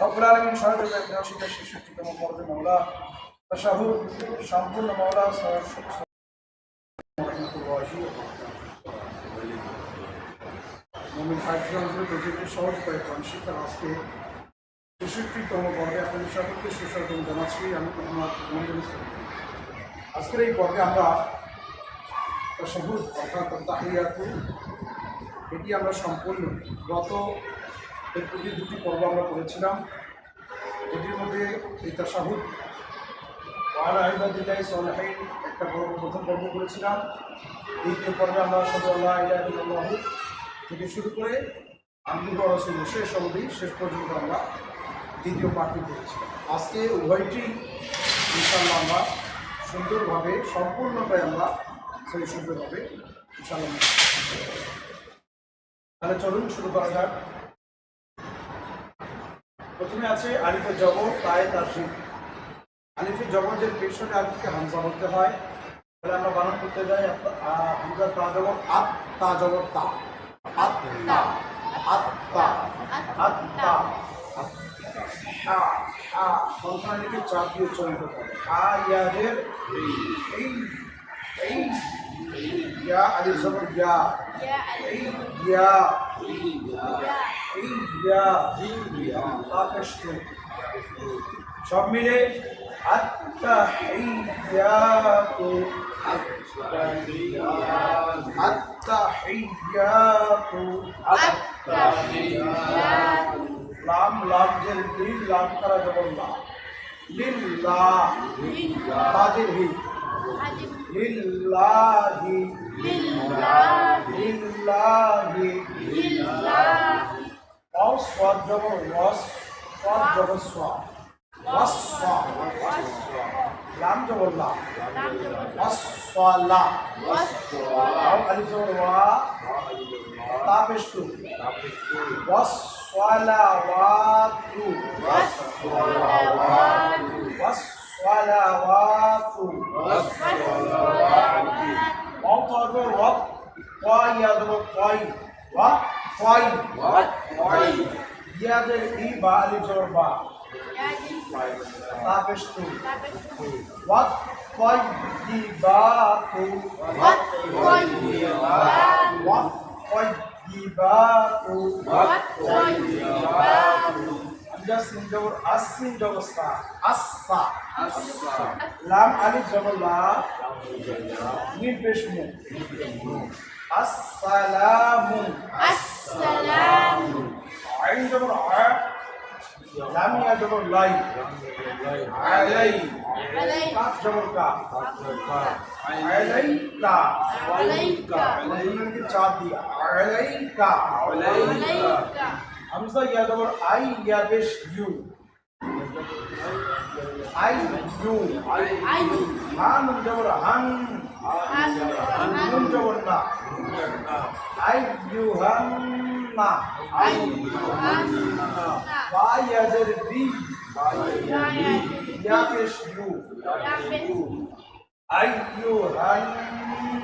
রব্বুল আলামিন সহযোগে পর্বে মাওলা সম্পূর্ণ মাওলা মমিন সহজ করে শিক্ষার আজকে তেষট্টিতম পর্বে আপনাদের আমি আজকের এই পর্বে আমরা তাশাহুদ অর্থাৎ তাহিয়াতু, এটি আমরা সম্পূর্ণ গত এর পূর্বে দুটি পর্ব আমরা করেছিলাম এটির মধ্যে এই তাশাহুদ ওয়ালা ইবাদিল্লাহি সলিহিন একটা পর্ব, প্রথম পর্ব করেছিলাম দ্বিতীয় পর্বে আমরা সদু আল্লাহ থেকে শুরু করে আব্দুল রসুল শেষ অবধি, শেষ পর্যন্ত আমরা দ্বিতীয় পাঠটি করেছিলাম আজকে উভয়টি ইনশাল্লাহ আমরা সুন্দরভাবে সম্পূর্ণটাই আমরা সেই সুন্দরভাবে ইনশাল্লাহ তাহলে চলুন শুরু করা যাক। প্রথমে আছে আলিফের জবর, তাই তার আলিফের যে পেছনে আলিফকে হামজা বলতে হয়, তাহলে আমরা বানান করতে যাই হামজার তা জবর, আত তা জবর তা। আত তা আত তা আত তা হা হা সংখ্যা লিখে চাপ দিয়ে উচ্চারিত করে হা ইয়াদের এই এই। জবর ইয়া এই ইয়া এই ইয়া তাকশতু সব মিলে আত্তাহিয়াতু আত্তাহিয়াতু লাম লাম জের লিল লাম করা জবর লা লিল্লাহ। তাজির হি লিল্লাহি লিল্লাহি ওয়াও সাদ জবর ওয়াস সাদ জবর সা ওয়াস সা লাম জবর লা ওয়াস সালা ওয়াও আলিফ জবর ওয়া তা পেশ তু ওয়াস সালাওয়াতু ওয়াস সালাওয়াতু ওয়াও তো আসবে ওয়া ওয়া ইয়া জবর ওয়াই ওয়া ওয়াই ইয়াদের ই জা সিন জবর আস সিন জবর সা আস সা লাম আলিফ জবর লা। মিম পেশ মু আসসালামু। আসসালামু। আইন চার দিয়া আলাইকা হামজা ইয়া জবর আই ইয়া পেশ ইউ আই ইউ হান জবর হান নুন জবর না আই ইউ হান না বা ইয়া জের বি ইয়া পেশ ইউ আই ইউ হান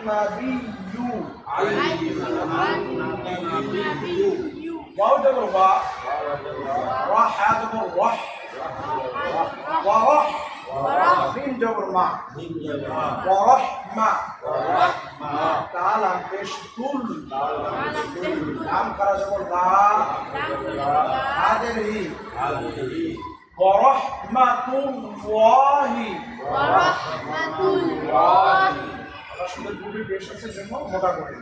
নাবিয়ু واو جبر وا راح جبر وح ورح ميم جبر ما ورحمة تعالى بشتول نام كرا جبر لا هذه هي ورحمة তাদের দুটি পেশেন্সের জন্য মোটা করে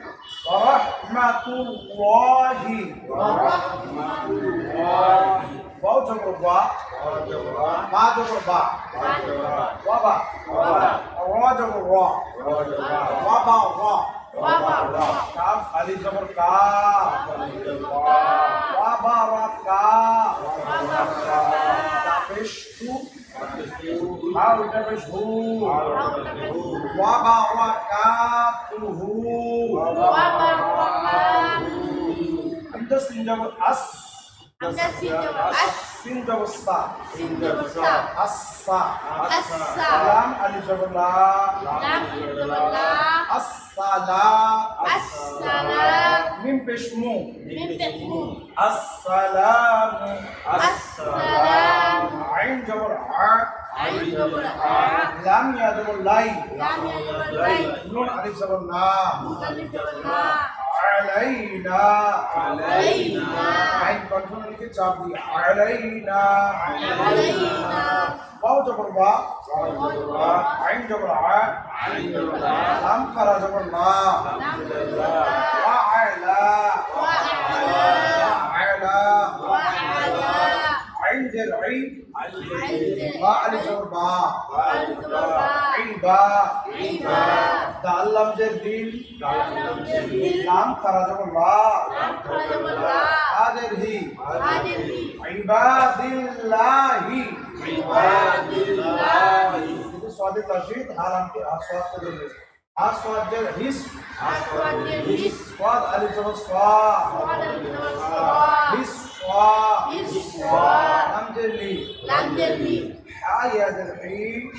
রহমাতুল্লাহি রহমাতুল্লাহি বাউ জবর বা। মা জবর বা। বাবা র জবর র। বাবা র। কাফ আলি জবর কা। বাবা র কা। কাপেশ টু How does who? How about what God to who? What. আমরা সিন জবর জবর আসসা লাম আলি জবর লা আসসালা মিম পেশ মু আসসালামু। আ। আইন জবর আ। লাম ইয়া জবর লাই। লাম ইয়া জবর লাই। নুন আলিফ জবর না আলিফ জবর না আলাইনা আলাইনা। আইন কন্ট্রোল লিখে চাপ দিই আলাইনা আলাইনা। ওয়াও জবর ওয়া ওয়াও জবর ওয়া আইন আ আইন জবর আ লাম খারা জবর না লাম জবর লা ওয়া আলা ওয়া আলা আলা ওয়া আলা আইন জের আই আইন জবর বা আলিফ জবর বা আলিফ জবর বা আই বা ইবা দাল লাম জের দিল লাম জবর দিল লাম খারা জবর লা লাম খারা জবর লা আদের হি আদিল হি لي لنجر لي يا ذبحي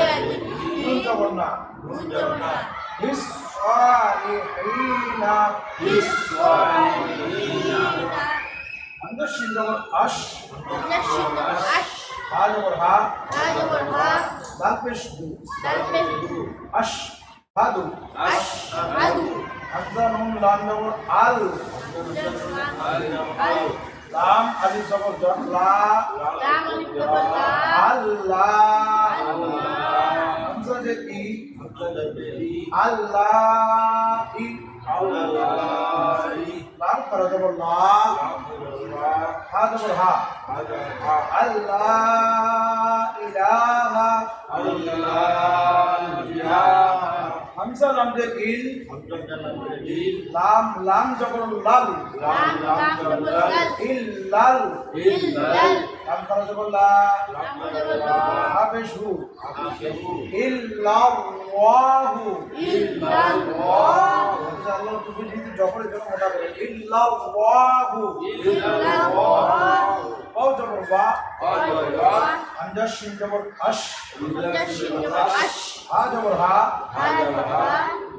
يا ذبحي انتظرنا انتظرنا للصالحين للصالحين عندك شنو اش عندك شنو اش هذا ورها هذا ورها بابش دو بابش دو اش هادو اش هادو حضرهم لانه ال ال লাম আলিফ জবর লা লাম আলিফ জবর লা আল্লাহ হামজা জের ই আল্লাহ ই আল্লাহ। লাম করা জবর লা। হা জবর হা। আল্লাহ ইলাহা আল্লাহ ইলাহা হামজা লাম যে ইল। লাম লাম জবর লাল। লাম লাম জবর লাল। ইল্লাল লাম করা জবর লা লাম জবর লা হাবেশু ইল্লাল্লাহু। ইল্লাল্লাহ। আল্লাহ তুমি যদি জবরের জন্য মোটা করে ইল্লাল্লাহু। ইল্লাল্লাহ ওয়াও জবর ওয়া ওয়া হামজা শিন জবর আশ ইয়াশিন জবর আশ হা জবর হা। হা জবর হা।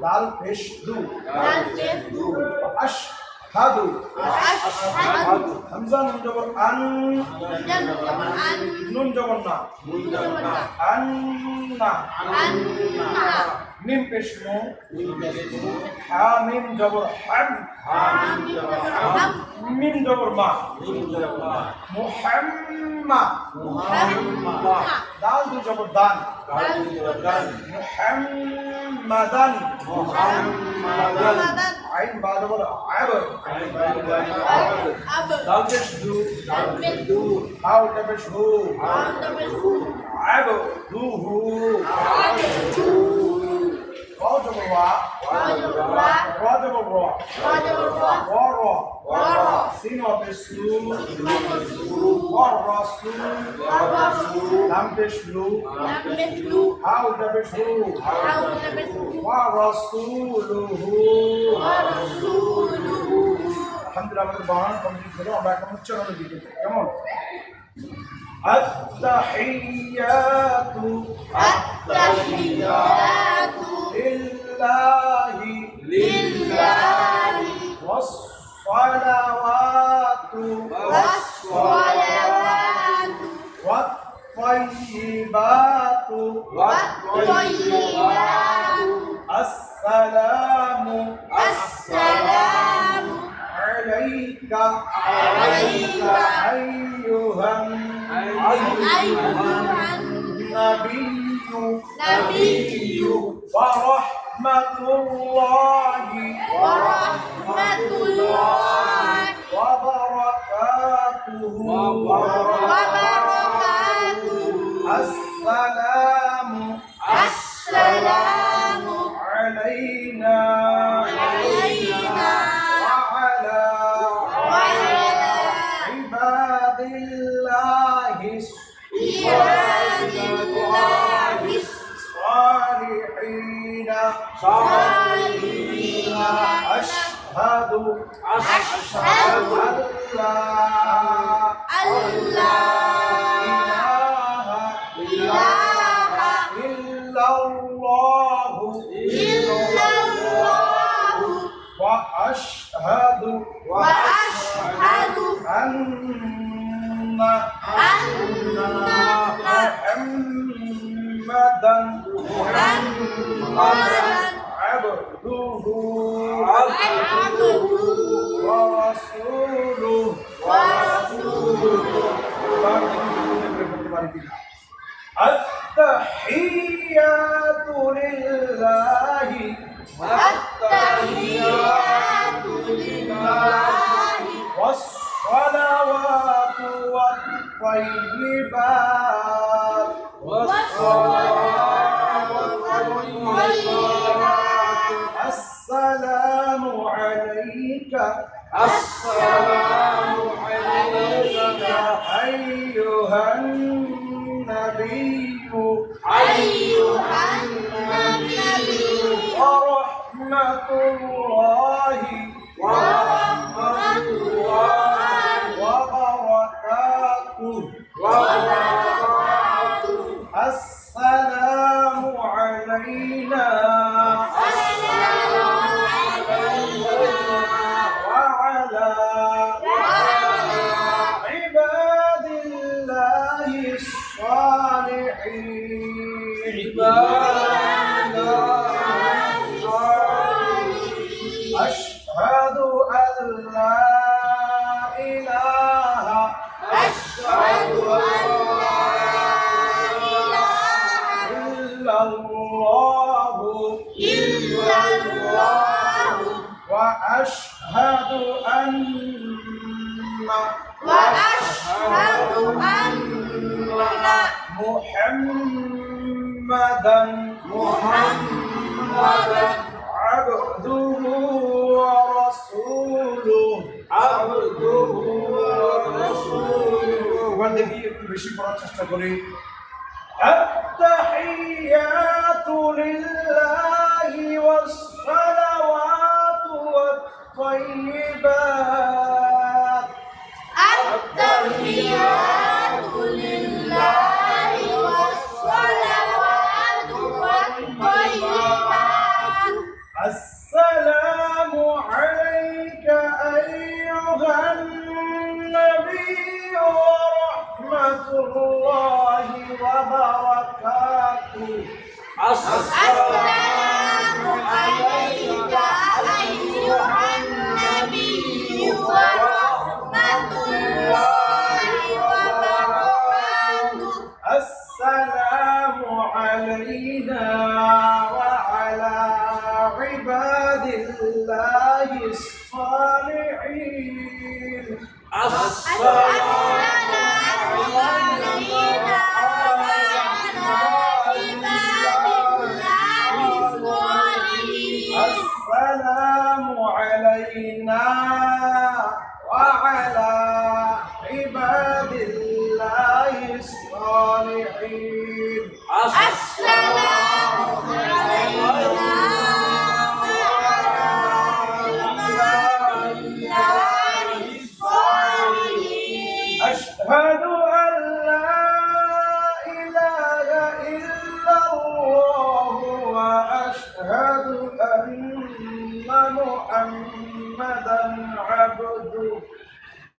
দাল পেশ দু। দাল পেশ দু। আশ। হাদু আশহাদু হামজা নুন জবর আন জান জবর আন নুন জবর না জবর না আন্না আন্না মিম পেশ নু হা মিম জবর হাম। মিম জবর মা। মুহাম্মা। দাল দু জবর দান। মুহাম্মাদান। মুহাম্মাদান আইন বা জবর আব দাল পেশ দু হাউ পেশ হু আব দু হু ওয়া রা ওয়া রা সিন ওয়া পেশ সু সিন পেশ দু ওয়া রাসু ওয়া রাসু লাম পেশ লু লাম পেশ দু হাউ পেশ হু হাউ পেশ দু ওয়া রাসূলুহু ওয়া রাসূলুহু আলহামদুলিল্লাহ আমাদের বানান কমপ্লিট হলো আমরা এখন উচ্চারণের দিকে যাই। কেমন? আত্তাহিয়াতু আত্তাহিয়াতু লিল্লাহি লিল্লাহি ওয়াসসালাওয়াতু ওয়াসসালাওয়াতু ওয়াত-তাইয়িবাতু ওয়াত-তাইয়িবাতু আসসালামু আসসালামু আলাইকা আলাইকা আইয়ুহান আইয়ুহান নাবিয়্যু নাবিয়্যু ওয়া রাহমাতুল্লাহি ওয়া রাহমাতুল্লাহি ওয়া বারাকাতুহু ওয়া محمدا محمدا عبده عبده ورسوله التحيات لله التحيات لله والصلوات والطيبات والصلوات আলাইকা আসসালামু আলাইকা আইয়ুহান নাবিয়্যু আইয়ুহান নাবিয়্যু ওয়া রাহমাতুল্লাহি محمدا محمدا عبده ورسوله عبده ورسوله ওখান থেকে একটু বেশি পড়ার চেষ্টা করি التحيات لله والصلوات والطيبات التحيات والطيبات السلام عليك أيها النبي ورحمة الله وبركاته. السلام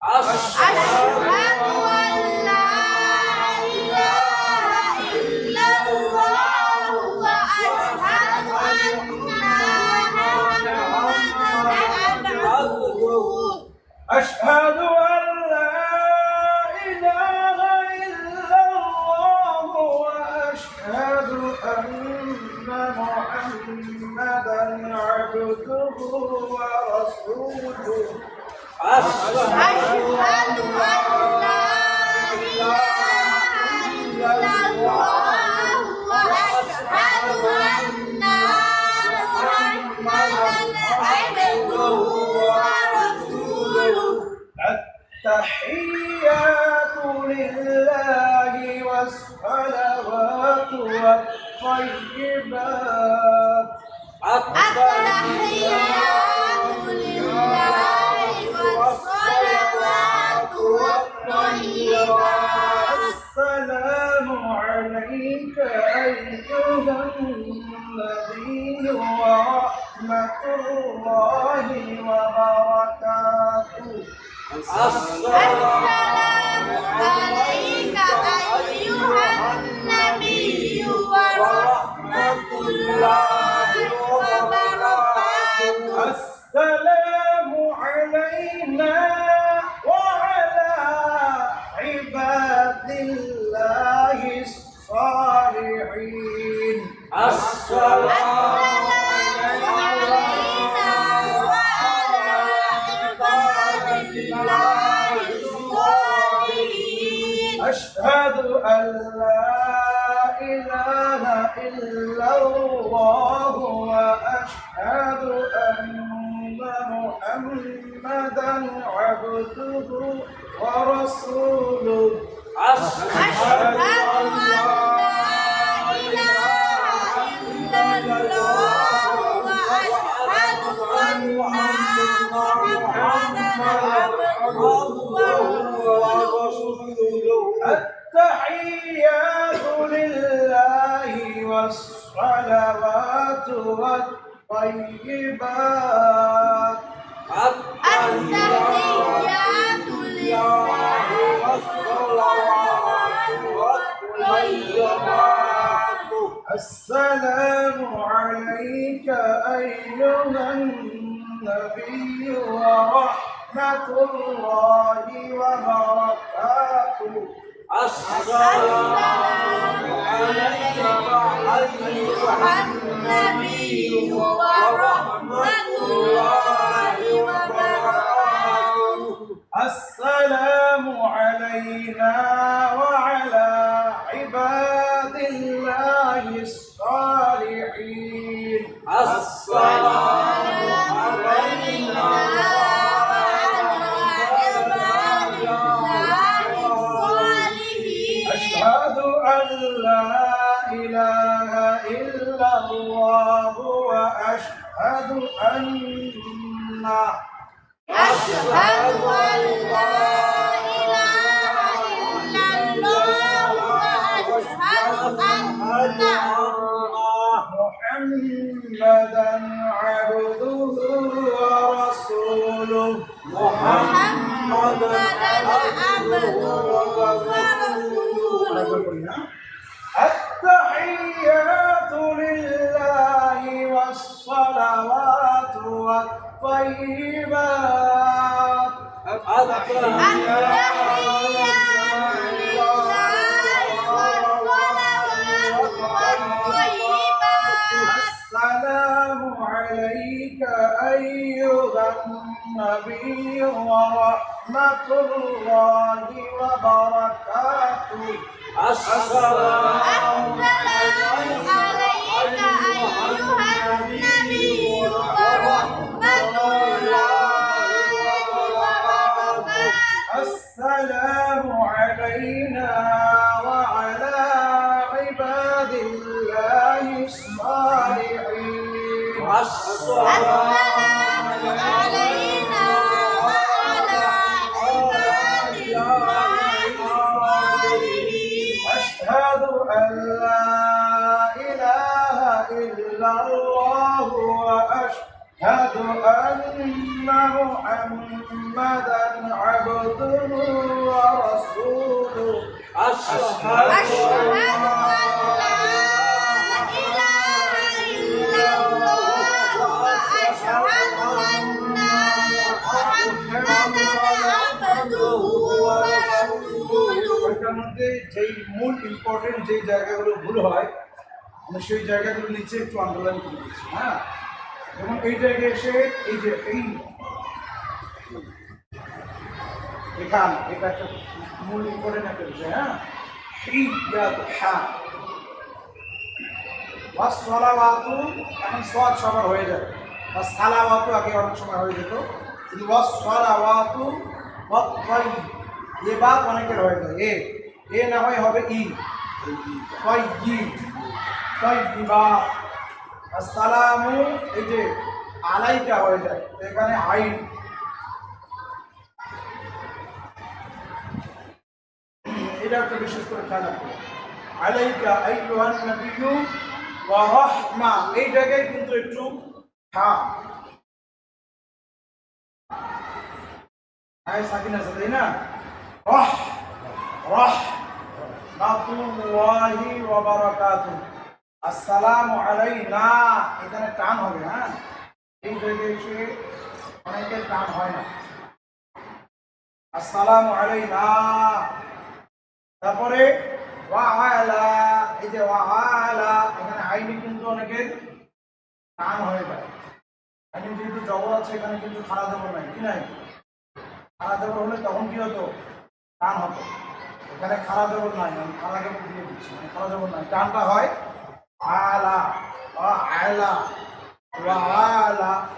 أشهد أن لا إله إلا الله وأشهد أن محمدا عبده أشهد أن لا إله إلا الله وأشهد أن محمدا عبده ورسوله. أشهد التحيات لله والصلوات والطيبات. التحيات لله والصلوات والطيبات. السلام عليك أيها النبي ورحمة الله وبركاته. السلام عليك أيها التحيات لله والصلوات والطيبات. التحيات لله والصلوات والطيبات السلام عليك أيها النبي ورحمة الله وبركاته. السلام عليك أيها النبي ورحمة الله وبركاته علينا وعلى والطيبات التحيات لله والصلوات والطيبات السلام عليك أيها النبي ورحمة الله وبركاته السلام عليك أيها النبي. السلام علينا وعلى عباد الله الصالحين. السلام علينا وعلى عباد الله الصالحين. أشهد أن لا إله إلا الله وأشهد أن محمدا عبده ورسوله أشهد أن لا إله إلا الله وأشهد أن محمدا عبده ورسوله ওইটার মধ্যে যেই মূল ইম্পর্টেন্ট যে জায়গাগুলো ভুল হয় আমি সেই জায়গাগুলো নিচে একটু আন্দোলন করে দিচ্ছি হ্যাঁ যেমন এই জায়গায় এসে এই যে এই এখান, এটা একটা মূল ইম্পর্টেন্ট একটা বিষয় হ্যাঁ? সলাওয়াতু এখন সোয়াদ সবার হয়ে যাবে বা সালাওয়াতু আগে অনেক সময় হয়ে যেত। কিন্তু ওয়াস সলাওয়াতু ওয়াত এ বাদ অনেকের হয়ে যায়। এ এ না হয় হবে ই। তয় ই তয় বা সালামু এই যে আলাইটা হয়ে যায়, এখানে আইন। এটা একটা বিশেষ করে খেয়াল রাখবে আলাইকা আইয়ুহান নাবিয়্যু ওয়া রাহমা, এই জায়গায় কিন্তু একটু হ্যাঁ আয় সাকিন আছে, তাই না? রহ রহ। রাহমাতুল্লাহি ওয়া বারাকাতুহু। আসসালামু আলাইনা। এখানে টান হবে হ্যাঁ? অনেকের টান হয় না। আসসালামু আলাইনা। তারপর করে ওয়া আলা এই যে ওয়া আলা এখানে আইনি কিন্তু অনেকের টান হয়ে যায়। আইনি যেহেতু জবর আছে, এখানে কিন্তু খারা জবর নাই, কি নাই? খারা জবর হলে তখন কি হতো? টান হতো। এখানে খারা জবর নাই, আমি খারা জবর দিয়ে দিচ্ছি মানে খারা জবর নাই। টানটা হয় আলা আলা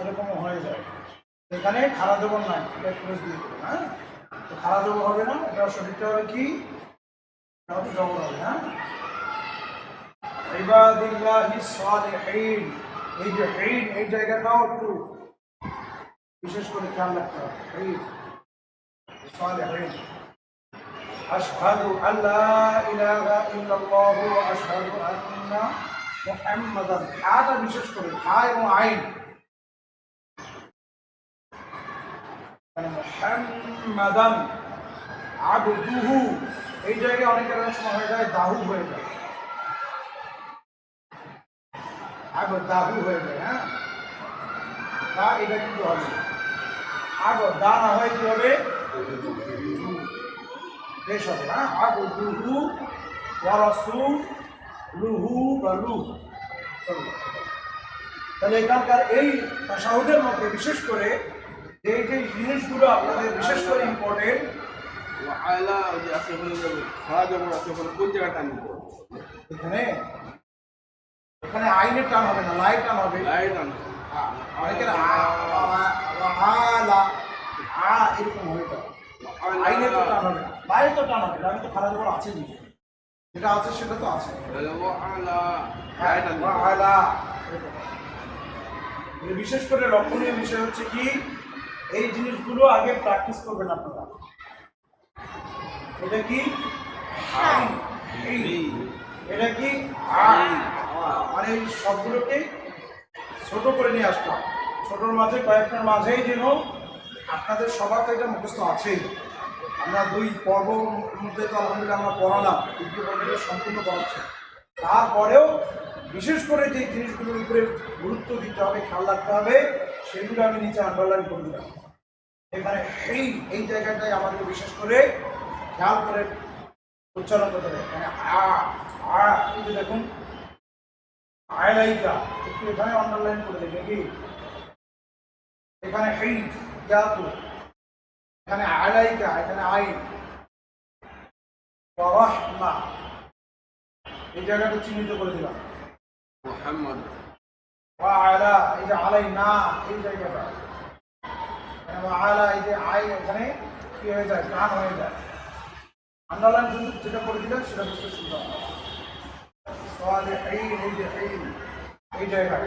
এরকম হয়ে যায়। এখানে খারা জবর নাই, এটা ক্লোজ দিয়ে হ্যাঁ? তো খারা হবে না, এটা শরীরটা হবে কি? জবর হবে হ্যাঁ? ইবাদিল্লাহি সালিহিন, এই যে হিন, এই জায়গাটাও একটু। বিশেষ করে খেয়াল রাখতে হবে, হিন, সালিহিন। أشهد أن لا إله إلا الله وأشهد أن محمدا هذا বিশেষ করে হা এবং আইন মানে মুহাম্মাদান আবদুহু এই জায়গায় অনেকের অনেক সময় হয়ে যায় দাহু হয়ে যায় আব দাহু হয়ে যায় হ্যাঁ তা এটা কিন্তু হবে আব দা না হয় কি হবে শেষ হবে না আবদুহু লুহু বা লু তাহলে এখানকার এই তাসাহুদের মধ্যে বিশেষ করে যে যে জিনিসগুলো আপনাদের বিশেষ করে ইম্পর্টেন্ট এখানে এখানে আইনের টান হবে না লাইট টান হবে। টান হ্যাঁ, অনেকের এরকম হয়ে যাবে আইনের টান হবে না। বাইরে তো টান হবে আমি তো খারাপ জোর আছে নিজে। যেটা আছে সেটা তো আছে। হ্যাঁ, মানে বিশেষ করে লক্ষণীয় বিষয় হচ্ছে কি এই জিনিসগুলো আগে প্র্যাকটিস করবেন আপনারা। এটা কি? এটা কি? মানে এই সবগুলোকে ছোট করে নিয়ে আসতাম ছোটোর মাঝে কয়েকটার মাঝেই যেন আপনাদের সবার তো এটা মুখস্থ আছেই। আমরা দুই পর্ব মধ্যে তো আলহামদুলিল্লাহ আমরা পড়ালাম দ্বিতীয় পর্বটা সম্পূর্ণ পড়াচ্ছি। তারপরেও বিশেষ করে যে জিনিসগুলোর উপরে গুরুত্ব দিতে হবে, খেয়াল রাখতে হবে, সেগুলো আমি নিচে আন্ডারলাইন করে দিলাম। এখানে এই এই জায়গাটায় আমাদের বিশেষ করে খেয়াল করে উচ্চারণ করতে হবে। মানে আ যে দেখুন, আয়লাইকা, একটু এখানে আন্ডারলাইন করে দেখে কি? এখানে এই জাতু এখানে আলাইকা এখানে আইন। রহমা। এই জায়গাটা চিহ্নিত করে দিলাম। আলা এই যে আলাই না এই জায়গাটা। আলা এই যে আই এখানে কি হয়ে যায় কান হয়ে যায়। কিন্তু যেটা করে সেটা বুঝতে সুন্দর এই জায়গায়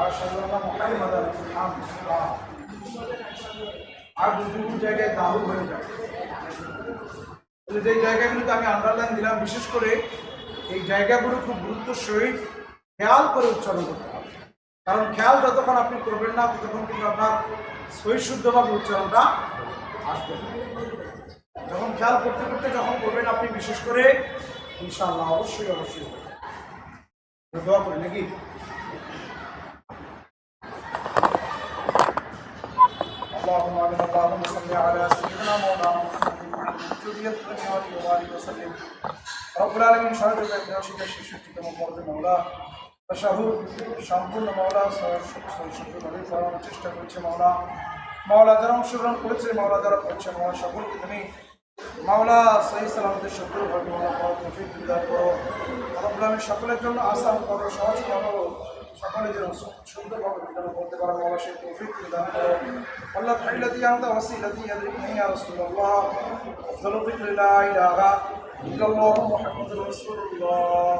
আর সাল্লাহ মোহাম্মদ আর দুটো জায়গায় দাহু হয়ে তাহলে যে জায়গাগুলোতে আমি আন্ডারলাইন দিলাম, বিশেষ করে এই জায়গাগুলো খুব গুরুত্ব সহিত খেয়াল করে উচ্চারণ করতে হবে। কারণ খেয়াল যতক্ষণ আপনি করবেন না, ততক্ষণ কিন্তু আপনার সহি শুদ্ধভাবে উচ্চারণটা আসবে যখন খেয়াল করতে করতে যখন করবেন আপনি বিশেষ করে, ইনশাআল্লাহ, অবশ্যই অবশ্যই। দোয়া করি নাকি? اللهم امين اللهم صل على سيدنا مولانا محمد وعلى ذريته الطيبات وبارك وسلم رب العالمين شهد بين শিক্ষা শিশুটিকে মর্দে মৌলা তাশাহুদ সম্পূর্ণ মৌলা সত্যভাবে করানোর চেষ্টা করেছে মৌলা মাওলা যারা অংশগ্রহণ করেছে মাওলা যারা করছে মাওলা সকলকে তুমি মাওলা সহি সালামতের শত্রু ভাবে মাওলা পাওয়া তৌফিক দিদার করো রব্বুল আলামিন সকলের জন্য আসান করো সহজ করো সকলে যেন সুন্দরভাবে বিধান করতে পারো মাওলা সেই তৌফিক দান করো আল্লাহ ফাইলাতি আনতা ওয়াসিলাতি ইয়াদরিকনি ইয়া রাসূলুল্লাহ আফদালু যিকরি লা ইলাহা ইল্লাল্লাহ মুহাম্মাদুর রাসূলুল্লাহ।